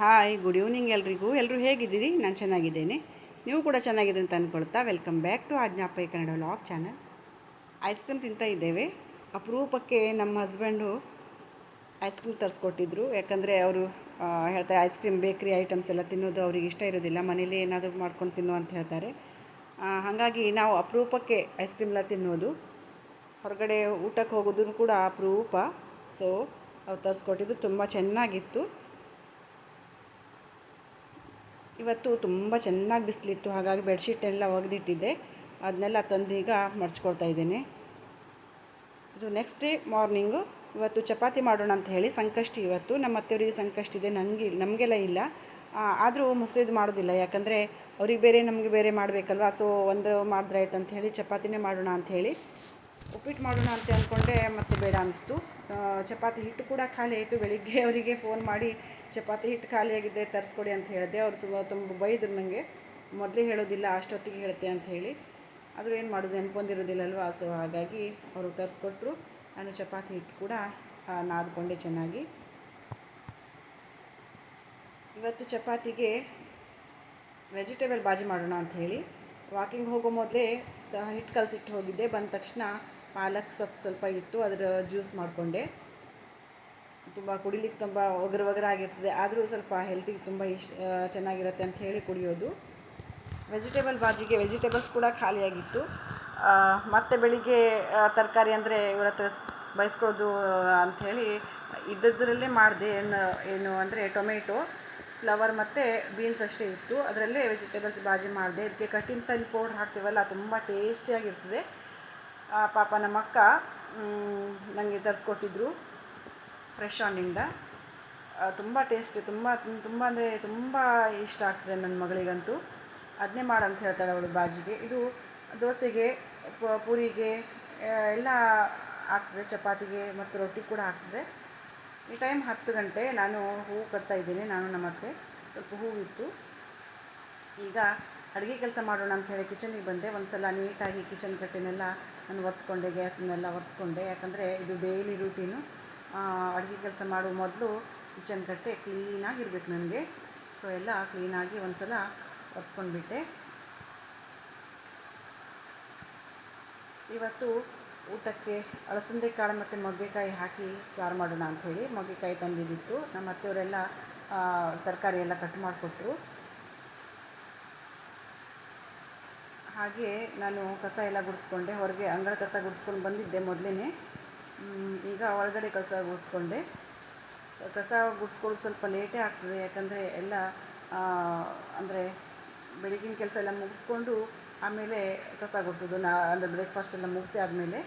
Hi, good evening ಎಲ್ರಿಗೂ. ಎಲ್ಲರೂ ಹೇಗಿದ್ದೀರಿ? ನಾನು ಚೆನ್ನಾಗಿದ್ದೇನೆ. ನೀವು ಕೂಡ ಚೆನ್ನಾಗಿದೆ ಅಂತ ಅಂದ್ಕೊಳ್ತಾ welcome back to ಆಜ್ಞಾಪೈ Kannada vlog channel. Ice cream ತಿಂತಾ ಇದ್ದೇವೆ. ಅಪರೂಪಕ್ಕೆ ನಮ್ಮ ಹಸ್ಬೆಂಡು ಐಸ್ ಕ್ರೀಮ್ ತರಿಸ್ಕೊಟ್ಟಿದ್ರು. ಯಾಕಂದರೆ ಅವರು ಹೇಳ್ತಾರೆ ಐಸ್ ಕ್ರೀಮ್ ಬೇಕ್ರಿ ಐಟಮ್ಸ್ ಎಲ್ಲ ತಿನ್ನೋದು ಅವ್ರಿಗೆ ಇಷ್ಟ ಇರೋದಿಲ್ಲ. ಮನೇಲಿ ಏನಾದರೂ ಮಾಡ್ಕೊಂಡು ತಿನ್ನು ಅಂತ ಹೇಳ್ತಾರೆ. ಹಾಗಾಗಿ ನಾವು ಅಪರೂಪಕ್ಕೆ ಐಸ್ ಕ್ರೀಮ್ ಎಲ್ಲ ತಿನ್ನೋದು. ಹೊರಗಡೆ ಊಟಕ್ಕೆ ಹೋಗೋದು ಕೂಡ ಅಪರೂಪ. ಸೊ, ಅವ್ರು ತರಿಸ್ಕೊಟ್ಟಿದ್ದು ತುಂಬ ಚೆನ್ನಾಗಿತ್ತು. ಇವತ್ತು ತುಂಬ ಚೆನ್ನಾಗಿ ಬಿಸಿಲಿತ್ತು, ಹಾಗಾಗಿ ಬೆಡ್ಶೀಟ್ ಎಲ್ಲ ಒಗೆದಿಟ್ಟಿದ್ದೆ. ಅದನ್ನೆಲ್ಲ ತಂದೀಗ ಮಡ್ಚ್ಕೊಳ್ತಾ ಇದ್ದೇನೆ. ಇದು ನೆಕ್ಸ್ಟ್ ಡೇ ಮಾರ್ನಿಂಗು ಇವತ್ತು ಚಪಾತಿ ಮಾಡೋಣ ಅಂತ ಹೇಳಿ ಸಂಕಷ್ಟಿ ಇವತ್ತು. ನಮ್ಮ ಅತ್ತೆಯವರಿಗೆ ಸಂಕಷ್ಟ ಇದೆ ನನಗೆ ನಮಗೆಲ್ಲ ಇಲ್ಲ. ಆದರೂ ಮೊಸರಿದು ಮಾಡೋದಿಲ್ಲ, ಯಾಕಂದರೆ ಅವ್ರಿಗೆ ಬೇರೆ ನಮಗೆ ಬೇರೆ ಮಾಡಬೇಕಲ್ವ, ಸೊ ಒಂದು ಮಾಡಿದ್ರೆ ಆಯ್ತು ಅಂತ ಹೇಳಿ ಚಪಾತಿನೇ ಮಾಡೋಣ ಅಂತ ಹೇಳಿ ಉಪ್ಪಿಟ್ಟು ಮಾಡೋಣ ಅಂತ ಅಂದ್ಕೊಂಡೆ ಮತ್ತೆ ಬೇಡ ಅನ್ನಿಸ್ತು. ಚಪಾತಿ ಹಿಟ್ಟು ಕೂಡ ಖಾಲಿ ಆಯಿತು. ಬೆಳಿಗ್ಗೆ ಅವರಿಗೆ ಫೋನ್ ಮಾಡಿ ಚಪಾತಿ ಹಿಟ್ಟು ಖಾಲಿಯಾಗಿದೆ ತರಿಸ್ಕೊಡಿ ಅಂತ ಹೇಳಿದೆ. ಅವರು ತುಂಬ ತುಂಬ ಬೈದರು ನನಗೆ ಮೊದಲೇ ಹೇಳೋದಿಲ್ಲ, ಅಷ್ಟೊತ್ತಿಗೆ ಹೇಳ್ತೆ ಅಂತ ಹೇಳಿ. ಆದರೂ ಏನು ಮಾಡೋದು, ನೆನ್ಪೊಂದಿರೋದಿಲ್ಲಲ್ವ? ಸೊ, ಹಾಗಾಗಿ ಅವರು ತರಿಸ್ಕೊಟ್ರು. ನಾನು ಚಪಾತಿ ಹಿಟ್ಟು ಕೂಡ ನಾದ್ಕೊಂಡೆ ಚೆನ್ನಾಗಿ. ಇವತ್ತು ಚಪಾತಿಗೆ ವೆಜಿಟೇಬಲ್ ಬಾಜಿ ಮಾಡೋಣ ಅಂತ ಹೇಳಿ. ವಾಕಿಂಗ್ ಹೋಗೋ ಮೊದಲೇ ಹಿಟ್ಟು ಕಲಸಿಟ್ಟು ಹೋಗಿದ್ದೆ. ಬಂದ ತಕ್ಷಣ ಪಾಲಕ್ ಸೊಪ್ಪು ಸ್ವಲ್ಪ ಇತ್ತು ಅದರ ಜ್ಯೂಸ್ ಮಾಡಿಕೊಂಡೆ. ತುಂಬ ಕುಡಿಲಿಕ್ಕೆ ತುಂಬ ಒಗರು ಆಗಿರ್ತದೆ. ಆದರೂ ಸ್ವಲ್ಪ ಹೆಲ್ತಿಗೆ ತುಂಬ ಇಷ್ಟ ಚೆನ್ನಾಗಿರುತ್ತೆ ಅಂತ ಹೇಳಿ ಕುಡಿಯೋದು. ವೆಜಿಟೇಬಲ್ ಬಾಜಿಗೆ ವೆಜಿಟೇಬಲ್ಸ್ ಕೂಡ ಖಾಲಿಯಾಗಿತ್ತು. ಮತ್ತೆ ಬೆಳಿಗ್ಗೆ ತರಕಾರಿ ಅಂದರೆ ಇವ್ರ ಹತ್ರ ಬಯಸ್ಕೊಳ್ಳೋದು ಅಂಥೇಳಿ ಇದ್ದದ್ರಲ್ಲೇ ಮಾಡಿದೆ. ಏನು ಏನು ಅಂದರೆ ಟೊಮೆಟೊ, ಫ್ಲವರ್ ಮತ್ತು ಬೀನ್ಸ್ ಅಷ್ಟೇ ಇತ್ತು. ಅದರಲ್ಲೇ ವೆಜಿಟೇಬಲ್ಸ್ ಬಾಜಿ ಮಾಡಿದೆ. ಇದಕ್ಕೆ ಕಟ್ಟಿಂಗ್ ಸೈನ್ ಪೌಡ್ರ್ ಹಾಕ್ತೀವಲ್ಲ, ತುಂಬ ಟೇಸ್ಟಿಯಾಗಿರ್ತದೆ ಪಾಪ ನಮ್ಮ ಅಕ್ಕ ನನಗೆ ತರಿಸ್ಕೊಟ್ಟಿದ್ರು ಫ್ರೆಶ್ ಆನಿಂದ ತುಂಬ ಟೇಸ್ಟ್ ತುಂಬ ತುಂಬ ಅಂದರೆ ತುಂಬ ಇಷ್ಟ ಆಗ್ತದೆ ನನ್ನ ಮಗಳಿಗಂತೂ. ಅದನ್ನೇ ಮಾಡಂತ ಹೇಳ್ತಾಳೆ ಅವಳು ಬಾಜಿಗೆ. ಇದು ದೋಸೆಗೆ ಪೂರಿಗೆ ಎಲ್ಲ ಆಗ್ತದೆ, ಚಪಾತಿಗೆ ಮತ್ತು ರೊಟ್ಟಿ ಕೂಡ ಆಗ್ತದೆ. ಈ ಟೈಮ್ ಹತ್ತು ಗಂಟೆ ನಾನು ಹೂವು ಕಟ್ತಾ ಇದ್ದೀನಿ, ನಾನು ನಮ್ಮ ಅತ್ತೆ ಸ್ವಲ್ಪ ಹೂವಿತ್ತು ಈಗ ಅಡುಗೆ ಕೆಲಸ ಮಾಡೋಣ ಅಂತ ಹೇಳಿ ಕಿಚನಿಗೆ ಬಂದೆ. ಒಂದು ಸಲ ನೀಟಾಗಿ ಕಿಚನ್ ಕಟ್ಟೆನೆಲ್ಲ ನಾನು ಒರೆಸ್ಕೊಂಡೆ ಗ್ಯಾಸ್ನೆಲ್ಲ ಒರೆಸ್ಕೊಂಡೆ. ಯಾಕಂದರೆ ಇದು ಡೈಲಿ ರೂಟೀನು ಅಡುಗೆ ಕೆಲಸ ಮಾಡುವ ಮೊದಲು ಕಿಚನ್ ಕಟ್ಟೆ ಕ್ಲೀನಾಗಿರ್ಬೇಕು ನನಗೆ. ಸೊ ಎಲ್ಲ ಕ್ಲೀನಾಗಿ ಒಂದು ಸಲ ಒರೆಸ್ಕೊಂಡ್ಬಿಟ್ಟೆ. ಇವತ್ತು ಊಟಕ್ಕೆ ಅಲಸಂದೆ ಕಾಳು ಮತ್ತು ಮೊಗ್ಗೆಕಾಯಿ ಹಾಕಿ ಸಾರು ಮಾಡೋಣ ಅಂಥೇಳಿ ಮೊಗ್ಗೆಕಾಯಿ ತಂದಿದ್ದಿತ್ತು. ನಮ್ಮ ಅತ್ತೆಯವರೆಲ್ಲ ತರಕಾರಿ ಎಲ್ಲ ಕಟ್ ಮಾಡಿಕೊಟ್ರು. ಹಾಗೆ ನಾನು ಕಸ ಎಲ್ಲ ಗುಡಿಸ್ಕೊಂಡೆ. ಹೊರಗೆ ಅಂಗಳ ಕಸ ಗುಡಿಸ್ಕೊಂಡು ಬಂದಿದ್ದೆ ಮೊದಲೇ ಈಗ ಒಳಗಡೆ ಕಸ ಗುಡಿಸ್ಕೊಂಡೆ. ಸೊ, ಕಸ ಗುಡಿಸ್ಕೊಳ್ಳೋದು ಸ್ವಲ್ಪ ಲೇಟೇ ಆಗ್ತದೆ. ಯಾಕಂದರೆ ಎಲ್ಲ ಅಂದರೆ ಬೆಳಗಿನ ಕೆಲಸ ಎಲ್ಲ ಮುಗಿಸ್ಕೊಂಡು ಆಮೇಲೆ ಕಸ ಗುಡಿಸೋದು. ನಾ, ಅಂದರೆ ಬ್ರೇಕ್ಫಾಸ್ಟ್ ಎಲ್ಲ ಮುಗಿಸಿ ಆದಮೇಲೆ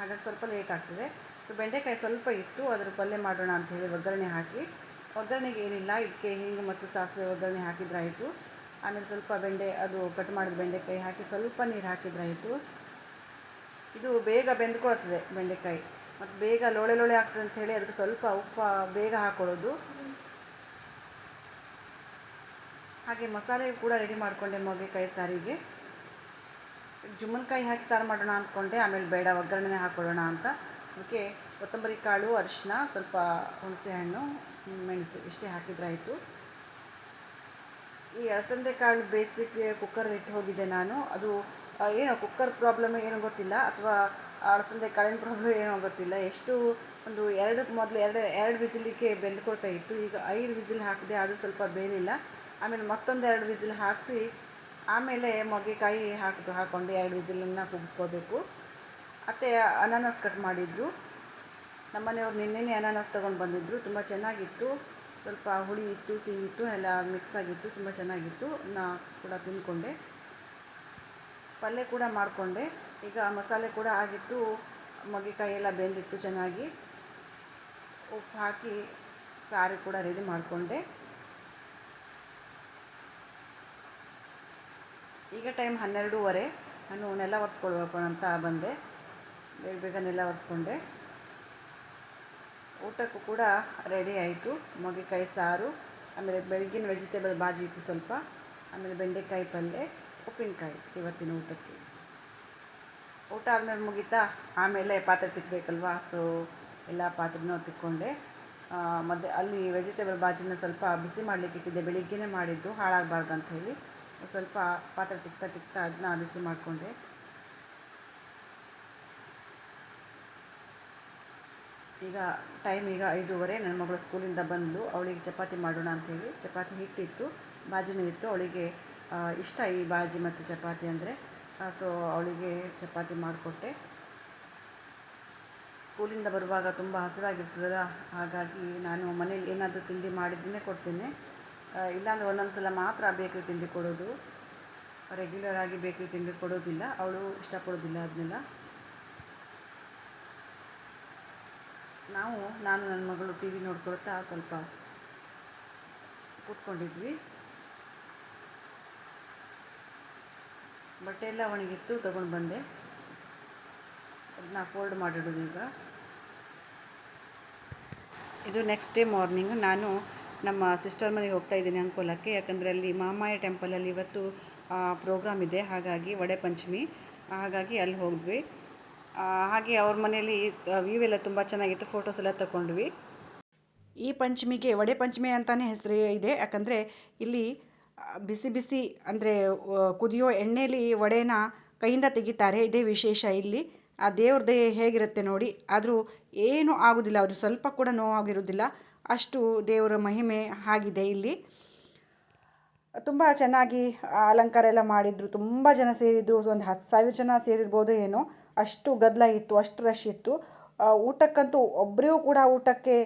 ಹಾಗಾಗಿ ಸ್ವಲ್ಪ ಲೇಟ್ ಆಗ್ತದೆ. ಸೊ, ಬೆಂಡೆಕಾಯಿ ಸ್ವಲ್ಪ ಇತ್ತು. ಅದರ ಪಲ್ಯ ಮಾಡೋಣ ಅಂತ ಹೇಳಿ ಒಗ್ಗರಣೆ ಹಾಕಿ. ಒಗ್ಗರಣೆಗೆ ಏನಿಲ್ಲ. ಇದಕ್ಕೆ ಹಿಂಗೆ ಮತ್ತು ಸಾಸಿವೆ ಒಗ್ಗರಣೆ ಹಾಕಿದ್ರಾಯಿತು ಆಮೇಲೆ ಸ್ವಲ್ಪ ಬೆಂಡೆ, ಅದು ಕಟ್ ಮಾಡಿದ ಬೆಂಡೆಕಾಯಿ ಹಾಕಿ ಸ್ವಲ್ಪ ನೀರು ಹಾಕಿದ್ರಾಯಿತು ಇದು ಬೇಗ ಬೆಂದ್ಕೊಳ್ತದೆ ಬೆಂಡೆಕಾಯಿ. ಮತ್ತು ಬೇಗ ಲೋಳೆ ಲೋಳೆ ಆಗ್ತದೆ ಅಂತ ಹೇಳಿ ಅದಕ್ಕೆ ಸ್ವಲ್ಪ ಉಪ್ಪು ಬೇಗ ಹಾಕೊಳ್ಳೋದು. ಹಾಗೆ ಮಸಾಲೆ ಕೂಡ ರೆಡಿ ಮಾಡಿಕೊಂಡೆ ಮೊಗೆಕಾಯಿ ಸಾರಿಗೆ. ಜುಮ್ಮನ್ಕಾಯಿ ಹಾಕಿ ಸಾರು ಮಾಡೋಣ ಅಂದ್ಕೊಂಡೆ, ಆಮೇಲೆ ಬೇಡ ಒಗ್ಗರಣೆ ಹಾಕೊಳ್ಳೋಣ ಅಂತ. ಅದಕ್ಕೆ ಕೊತ್ತಂಬರಿ ಕಾಳು ಅರಿಶಿನ ಸ್ವಲ್ಪ ಹುಣಸೆ ಹಣ್ಣು, ಮೆಣಸು ಇಷ್ಟೇ ಹಾಕಿದ್ರಾಯಿತು ಈ ಅಲಸಂದೆ ಕಾಳು ಬೇಯಿಸಲಿಕ್ಕೆ ಕುಕ್ಕರ್ ಇಟ್ಟು ಹೋಗಿದ್ದೆ ನಾನು. ಅದು ಏನೋ ಕುಕ್ಕರ್ ಪ್ರಾಬ್ಲಮ್ ಏನೋ ಗೊತ್ತಿಲ್ಲ, ಅಥವಾ ಅಲಸಂದೆ ಕಾಳಿನ ಪ್ರಾಬ್ಲಮ್ ಏನೋ ಗೊತ್ತಿಲ್ಲ. ಎಷ್ಟು ಒಂದು ಎರಡು, ಮೊದಲು ಎರಡು ಎರಡು ವಿಸಿಲಿಗೆ ಬೆಂದ್ಕೊಳ್ತಾ ಇತ್ತು. ಈಗ ಐದು ವಿಸಿಲ್ ಹಾಕಿದೆ ಅದು ಸ್ವಲ್ಪ ಬೇಯಲಿಲ್ಲ ಆಮೇಲೆ ಮತ್ತೊಂದು ಎರಡು ವಿಸಿಲ್ ಹಾಕಿಸಿ, ಆಮೇಲೆ ಮೊಗೆಕಾಯಿ ಹಾಕಿದು, ಹಾಕ್ಕೊಂಡು ಎರಡು ವಿಸಿಲನ್ನು ಕೂಗಿಸ್ಕೋಬೇಕು ಮತ್ತು ಅನಾನಸ್ ಕಟ್ ಮಾಡಿದ್ರು. ನಮ್ಮನೆಯವ್ರು ನಿನ್ನೆನೇ ಅನಾನಸ್ ತೊಗೊಂಡು ಬಂದಿದ್ದರು ತುಂಬ ಚೆನ್ನಾಗಿತ್ತು. ಸ್ವಲ್ಪ ಹುಳಿ ಇತ್ತು ಸಿಹಿ ಇತ್ತು ಎಲ್ಲ ಮಿಕ್ಸ್ ಆಗಿತ್ತು, ತುಂಬ ಚೆನ್ನಾಗಿತ್ತು. ನಾ ಕೂಡ ತಿಂದ್ಕೊಂಡೆ. ಪಲ್ಯ ಕೂಡ ಮಾಡಿಕೊಂಡೆ. ಈಗ ಮಸಾಲೆ ಕೂಡ ಆಗಿತ್ತು. ಮಗಿಕಾಯಿ ಎಲ್ಲ ಬೆಂದಿತ್ತು ಚೆನ್ನಾಗಿ. ಉಪ್ಪು ಹಾಕಿ ಸಾರು ಕೂಡ ರೆಡಿ ಮಾಡಿಕೊಂಡೆ. ಈಗ ಟೈಮ್ ಹನ್ನೆರಡೂವರೆ. ನಾನು ನೆಲ ಒರೆಸ್ಕೊಳ್ಬೇಕು ಅಂತ ಬಂದೆ. ಬೇಗ ಬೇಗ ನೆಲ ಒರೆಸ್ಕೊಂಡೆ. ಊಟಕ್ಕೂ ಕೂಡ ರೆಡಿ ಆಯಿತು. ಮೊಗೆಕಾಯಿ ಸಾರು, ಆಮೇಲೆ ಬೆಳಗಿನ ವೆಜಿಟೇಬಲ್ ಬಾಜಿ ಇತ್ತು ಸ್ವಲ್ಪ. ಆಮೇಲೆ ಬೆಂಡೆಕಾಯಿ ಪಲ್ಯ ಉಪ್ಪಿನಕಾಯಿ ಇವತ್ತಿನ ಊಟಕ್ಕೆ. ಊಟ ಆದಮೇಲೆ ಮುಗೀತಾ? ಆಮೇಲೆ ಪಾತ್ರೆ ತಿಕ್ಕಬೇಕಲ್ವಾ ಸೊ ಎಲ್ಲ ಪಾತ್ರೆನೂ ತಿಕ್ಕೊಂಡೆ. ಮತ್ತು ಅಲ್ಲಿ ವೆಜಿಟೇಬಲ್ ಬಾಜಿನ ಸ್ವಲ್ಪ ಬಿಸಿ ಮಾಡಲಿಕ್ಕೆ ಇಟ್ಟಿದ್ದೆ. ಬೆಳಿಗ್ಗೆನೇ ಮಾಡಿದ್ದು. ಹಾಳಾಗಬಾರ್ದು ಅಂತ ಹೇಳಿ. ಸ್ವಲ್ಪ ಪಾತ್ರೆ ತಿಕ್ತಾ ತಿಕ್ತಾ ಅದನ್ನ ಬಿಸಿ ಮಾಡಿಕೊಂಡೆ. ಈಗ ಟೈಮ್ ಈಗ ಐದೂವರೆ ನನ್ನ ಮಗಳು ಸ್ಕೂಲಿಂದ ಬಂದು ಅವಳಿಗೆ ಚಪಾತಿ ಮಾಡೋಣ ಅಂಥೇಳಿ ಚಪಾತಿ ಹಿಟ್ಟಿತ್ತು, ಬಾಜಿನೂ ಇತ್ತು. ಅವಳಿಗೆ ಇಷ್ಟ ಈ ಬಾಜಿ ಮತ್ತು ಚಪಾತಿ ಅಂದರೆ. ಸೊ ಅವಳಿಗೆ ಚಪಾತಿ ಮಾಡಿಕೊಟ್ಟೆ. ಸ್ಕೂಲಿಂದ ಬರುವಾಗ ತುಂಬ ಹಸಿವಾಗಿರ್ತದಲ್ಲ, ಹಾಗಾಗಿ ನಾನು ಮನೇಲಿ ಏನಾದರೂ ತಿಂಡಿ ಮಾಡಿದ್ದನ್ನೇ ಕೊಡ್ತೇನೆ. ಇಲ್ಲಾಂದರೆ ಒಂದೊಂದು ಸಲ ಮಾತ್ರ ಬೇಕ್ರಿ ತಿಂಡಿ ಕೊಡೋದು. ರೆಗ್ಯುಲರ್ ಆಗಿ ಬೇಕ್ರಿ ತಿಂಡಿ ಕೊಡೋದಿಲ್ಲ. ಅವಳು ಇಷ್ಟಪಡೋದಿಲ್ಲ ಅದನ್ನೆಲ್ಲ. ನಾವು, ನಾನು ನನ್ನ ಮಗಳು ಟಿ ವಿ ನೋಡ್ಕೊಳ್ತಾ ಸ್ವಲ್ಪ ಕೂತ್ಕೊಂಡಿದ್ವಿ. ಬಟ್ಟೆ ಎಲ್ಲ ಒಣಗಿತ್ತು, ತೊಗೊಂಡು ಬಂದೆ. ಅದನ್ನ ಫೋಲ್ಡ್ ಮಾಡಿಡೋದು ಈಗ. ಇದು ನೆಕ್ಸ್ಟ್ ಡೇ ಮಾರ್ನಿಂಗ್ ನಾನು ನಮ್ಮ ಸಿಸ್ಟರ್ ಮನೆಗೆ ಹೋಗ್ತಾ ಇದ್ದೀನಿ ಅಂಕೋಲಕ್ಕೆ. ಯಾಕಂದರೆ ಅಲ್ಲಿ ಮಾಮಾಯ ಟೆಂಪಲಲ್ಲಿ ಇವತ್ತು ಪ್ರೋಗ್ರಾಮ್ ಇದೆ. ಹಾಗಾಗಿ ವಡೆ ಪಂಚಮಿ. ಹಾಗಾಗಿ ಅಲ್ಲಿ ಹೋದ್ವಿ. ಹಾಗೆ ಅವ್ರ ಮನೆಯಲ್ಲಿ ವ್ಯೂ ಎಲ್ಲ ತುಂಬ ಚೆನ್ನಾಗಿತ್ತು ಫೋಟೋಸ್ ಎಲ್ಲ ತಗೊಂಡ್ವಿ ಈ ಪಂಚಮಿಗೆ, ವಡೆ ಪಂಚಮಿ ಅಂತಲೇ ಹೆಸರು ಇದೆ. ಯಾಕಂದರೆ ಇಲ್ಲಿ ಬಿಸಿ ಬಿಸಿ, ಅಂದರೆ ಕುದಿಯೋ ಎಣ್ಣೆಯಲ್ಲಿ ವಡೆನ ಕೈಯಿಂದ ತೆಗಿತಾರೆ. ಇದೇ ವಿಶೇಷ ಇಲ್ಲಿ. ಆ ದೇವ್ರದ್ದೇ ಹೇಗಿರುತ್ತೆ ನೋಡಿ. ಆದರೂ ಏನೂ ಆಗೋದಿಲ್ಲ. ಅವರು ಸ್ವಲ್ಪ ಕೂಡ ನೋವಾಗಿರೋದಿಲ್ಲ. ಅಷ್ಟು ದೇವರ ಮಹಿಮೆ ಆಗಿದೆ ಇಲ್ಲಿ. ತುಂಬ ಚೆನ್ನಾಗಿ ಅಲಂಕಾರ ಎಲ್ಲ ಮಾಡಿದರು. ತುಂಬ ಜನ ಸೇರಿದ್ದು, ಒಂದು ಹತ್ತು ಸಾವಿರ ಜನ ಸೇರಿರ್ಬೋದು ಏನೋ. ಅಷ್ಟು ಗದ್ದಲ ಇತ್ತು, ಅಷ್ಟು ರಶ್ ಇತ್ತು. ಊಟಕ್ಕಂತೂ ಒಬ್ಬರಿಗೂ ಕೂಡ ಊಟಕ್ಕೆ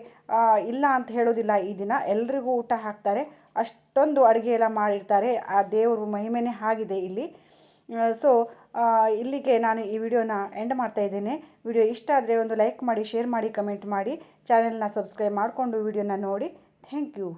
ಇಲ್ಲ ಅಂತ ಹೇಳೋದಿಲ್ಲ ಈ ದಿನ. ಎಲ್ರಿಗೂ ಊಟ ಹಾಕ್ತಾರೆ. ಅಷ್ಟೊಂದು ಅಡುಗೆ ಎಲ್ಲ ಮಾಡಿರ್ತಾರೆ. ಆ ದೇವರು ಮಹಿಮೆನೇ ಆಗಿದೆ ಇಲ್ಲಿ. ಸೊ ಇಲ್ಲಿಗೆ ನಾನು ಈ ವಿಡಿಯೋನ ಎಂಡ್ ಮಾಡ್ತಾ ಇದ್ದೇನೆ. ವಿಡಿಯೋ ಇಷ್ಟ ಆದರೆ ಒಂದು ಲೈಕ್ ಮಾಡಿ, ಶೇರ್ ಮಾಡಿ, ಕಮೆಂಟ್ ಮಾಡಿ. ಚಾನೆಲ್ನ ಸಬ್ಸ್ಕ್ರೈಬ್ ಮಾಡಿಕೊಂಡು ವಿಡಿಯೋನ ನೋಡಿ. Thank you.